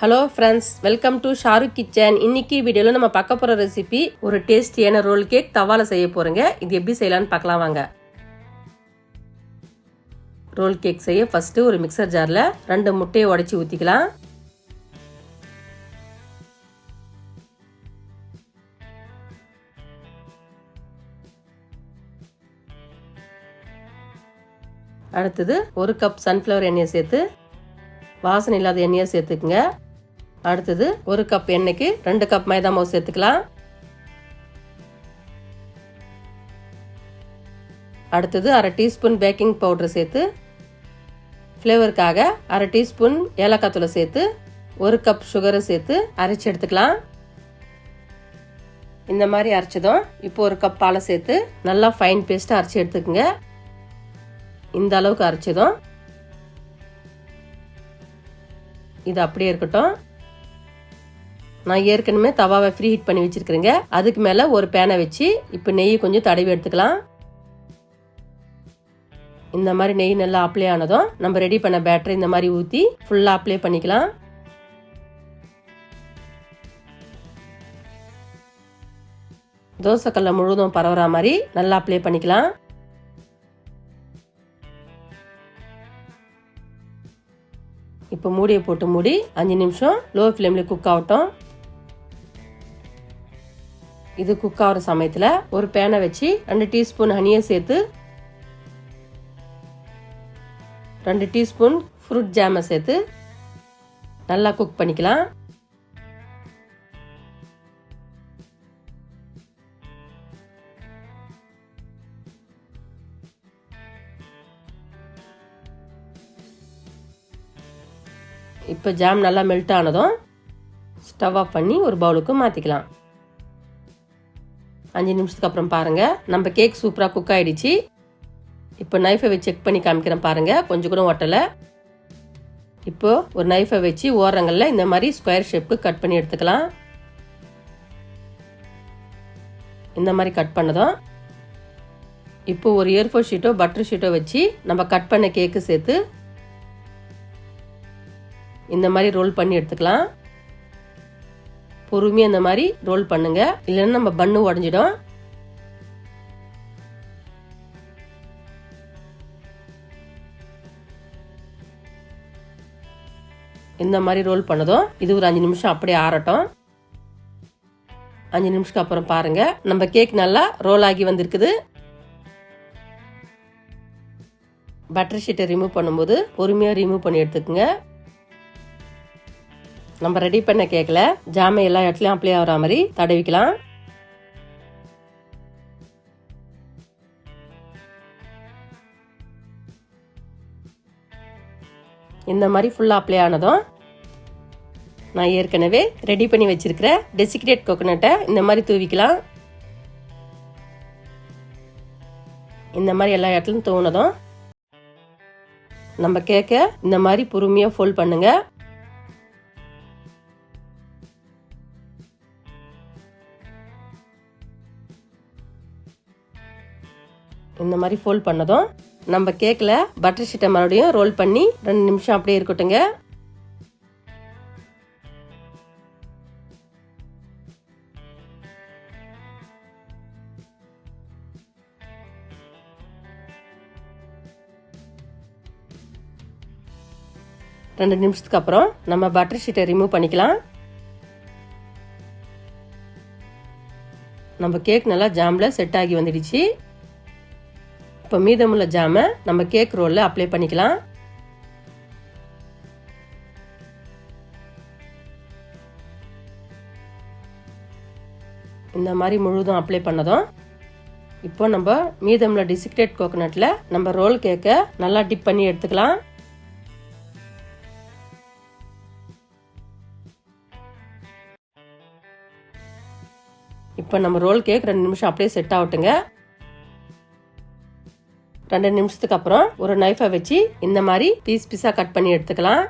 Hello friends welcome to Shahrukh kitchen இன்னைக்கு வீடியோவில் நம்ம பார்க்க போகிற ரெசிபி ஒரு டேஸ்டியான ரோல் கேக் தவால செய்ய போகிறோங்க இது எப்படி செய்யலாம்னு பார்க்கலாம் வாங்க. ரோல் கேக் செய்ய ஃபஸ்ட்டு ஒரு மிக்சர் ஜாரில் ரெண்டு முட்டையை உடச்சி ஊற்றிக்கலாம் அடுத்தது ஒரு கப் சன்ஃப்ளவர் எண்ணெயை சேர்த்து வாசனை இல்லாத எண்ணெயை சேர்த்துக்குங்க. அடுத்தது ஒரு கப் எண்ணெய்க்கு ரெண்டு கப் மைதா மாவு சேர்த்துக்கலாம். அடுத்தது அரை டீஸ்பூன் பேக்கிங் பவுடர் சேர்த்து ஃப்ளேவருக்காக அரை டீஸ்பூன் ஏலக்காய் தூளை சேர்த்து ஒரு கப் சுகரை சேர்த்து அரைச்சி எடுத்துக்கலாம். இந்த மாதிரி அரைச்சதும் இப்போ ஒரு கப் பாலை சேர்த்து நல்லா ஃபைன் பேஸ்ட்டாக அரைச்சி எடுத்துக்கோங்க. இந்த அளவுக்கு அரைச்சதும் இது அப்படியே இருக்கட்டும். நான் ஏற்கனவே தவாவை ஃப்ரீ ஹீட் பண்ணி வச்சிருக்கிறேங்க. அதுக்கு மேலே ஒரு பேனை வச்சு இப்போ நெய் கொஞ்சம் தடவி எடுத்துக்கலாம். இந்த மாதிரி நெய் நல்லா அப்ளை ஆனதும் நம்ம ரெடி பண்ண பேட்டரை இந்த மாதிரி ஊற்றி ஃபுல்லாக அப்ளை பண்ணிக்கலாம். தோசைக்கல்ல முழுவதும் பரவுற மாதிரி நல்லா அப்ளை பண்ணிக்கலாம். இப்போ மூடியை போட்டு மூடி அஞ்சு நிமிஷம் லோ ஃப்ளேமில் குக் ஆகட்டும். இது குக் ஆகிற சமயத்தில் ஒரு பேனை வச்சு ரெண்டு டீஸ்பூன் ஹனியை சேர்த்து ரெண்டு டீஸ்பூன் ஃப்ரூட் ஜாமை சேர்த்து நல்லா குக் பண்ணிக்கலாம். இப்போ ஜாம் நல்லா மெல்ட் ஆனதும் ஸ்டவ் ஆஃப் பண்ணி ஒரு பவுலுக்கு மாற்றிக்கலாம் அஞ்சு நிமிஷத்துக்கு அப்புறம் பாருங்கள் நம்ம கேக் சூப்பராக குக் ஆகிடுச்சு இப்போ நைஃபை வச்சு செக் பண்ணி காமிக்கிறேன் பாருங்கள் கொஞ்சம் கூட ஒட்டலை. இப்போ ஒரு நைஃபை வச்சு ஓரங்களில் இந்த மாதிரி ஸ்கொயர் ஷேப்புக்கு கட் பண்ணி எடுத்துக்கலாம். இந்த மாதிரி கட் பண்ணதும். இப்போ ஒரு ஏர்ஃபோர் ஷீட்டோ பட்டர் ஷீட்டோ வச்சு நம்ம கட் பண்ண கேக்கு சேர்த்து இந்த மாதிரி ரோல் பண்ணி எடுத்துக்கலாம். பொறுமையாக இந்த மாதிரி ரோல் பண்ணுங்க. இல்லைன்னா நம்ம பண்ணு உடஞ்சிடும். இந்த மாதிரி ரோல் பண்ணதும் இது ஒரு அஞ்சு நிமிஷம் அப்படியே ஆறட்டும். அஞ்சு நிமிஷத்துக்கு அப்புறம் பாருங்க. நம்ம கேக் நல்லா ரோல் ஆகி வந்திருக்குது. பட்டர் ஷீட்டை ரிமூவ் பண்ணும்போது பொறுமையாக ரிமூவ் பண்ணி எடுத்துக்கோங்க. நம்ம ரெடி பண்ண கேக்கில் ஜாமை எல்லா இடத்துலையும் அப்ளை ஆகிற மாதிரி தடவிக்கலாம். இந்த மாதிரி ஃபுல்லாக அப்ளை ஆனதும் நான் ஏற்கனவே ரெடி பண்ணி வச்சிருக்கிற டெசிக்ரேட் கோகோனட்டை இந்த மாதிரி தூவிக்கலாம். இந்த மாதிரி எல்லா இடத்துலையும் தூணதும். நம்ம கேக்க இந்த மாதிரி பொறுமையாக ஃபோல்ட் பண்ணுங்கள் இந்த மாதிரி ஃபோல்ட் பண்ணதும் நம்ம கேக்கில் பட்டர் ஷீட்டை மறுபடியும் ரோல் பண்ணி ரெண்டு நிமிஷம் அப்படியே இருக்கட்டுங்க ரெண்டு நிமிஷத்துக்கு அப்புறம் நம்ம பட்டர் ஷீட்டை ரிமூவ் பண்ணிக்கலாம். நம்ம கேக் நல்லா ஜாமில் செட் ஆகி வந்துடுச்சு. இப்போ மீதமுள்ள ஜாமை நம்ம கேக் ரோலில் அப்ளை பண்ணிக்கலாம். இந்த மாதிரி முழுதும் அப்ளை பண்ணதும் இப்போ நம்ம மீதமுள்ள டிசிக்ரேட் கோகோனட்டில் நம்ம ரோல் கேக்கை நல்லா டிப் பண்ணி எடுத்துக்கலாம். இப்போ நம்ம ரோல் கேக் ரெண்டு நிமிஷம் அப்படியே செட் ஆகட்டுங்க. ரெண்டு நிமிஷத்துக்கு அப்புறம் ஒரு நைஃபை வச்சு இந்த மாதிரி பீஸ் பீஸாக கட் பண்ணி எடுத்துக்கலாம்.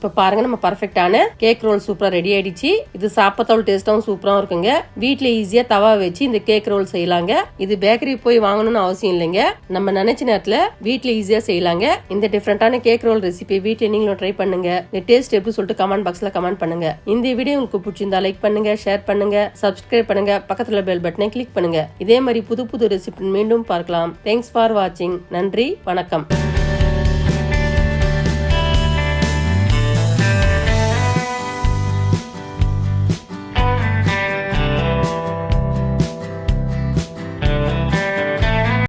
இப்போ பாருங்க நம்ம பர்ஃபெக்டான கேக் ரோல் சூப்பரா ரெடி ஆயிடுச்சு. இது சாப்பிட்டோட டேஸ்டாவும் சூப்பராகவும் இருக்குங்க. வீட்டில் ஈஸியா தவா வச்சு இந்த கேக் ரோல் செய்யலாங்க. இது பேக்கரி போய் வாங்கணும்னு அவசியம் இல்லைங்க. நம்ம நினைச்ச நேரத்துல வீட்டில் ஈஸியா செய்யலாங்க. இந்த டிஃப்ரெண்டான கேக் ரோல் ரெசிபி வீட்டில் நீங்களும் ட்ரை பண்ணுங்க. இந்த டேஸ்ட் எப்படி சொல்லிட்டு கமெண்ட் பாக்ஸ்ல கமெண்ட் பண்ணுங்க. இந்த வீடியோ உங்களுக்கு பிடிச்சிருந்தா லைக் பண்ணுங்க ஷேர் பண்ணுங்க சப்ஸ்கிரைப் பண்ணுங்க பக்கத்துல பெல் பட்டனை கிளிக் பண்ணுங்க. இதே மாதிரி புது புது ரெசிபி மீண்டும் பார்க்கலாம். தேங்க்ஸ் ஃபார் வாட்சிங் நன்றி வணக்கம்.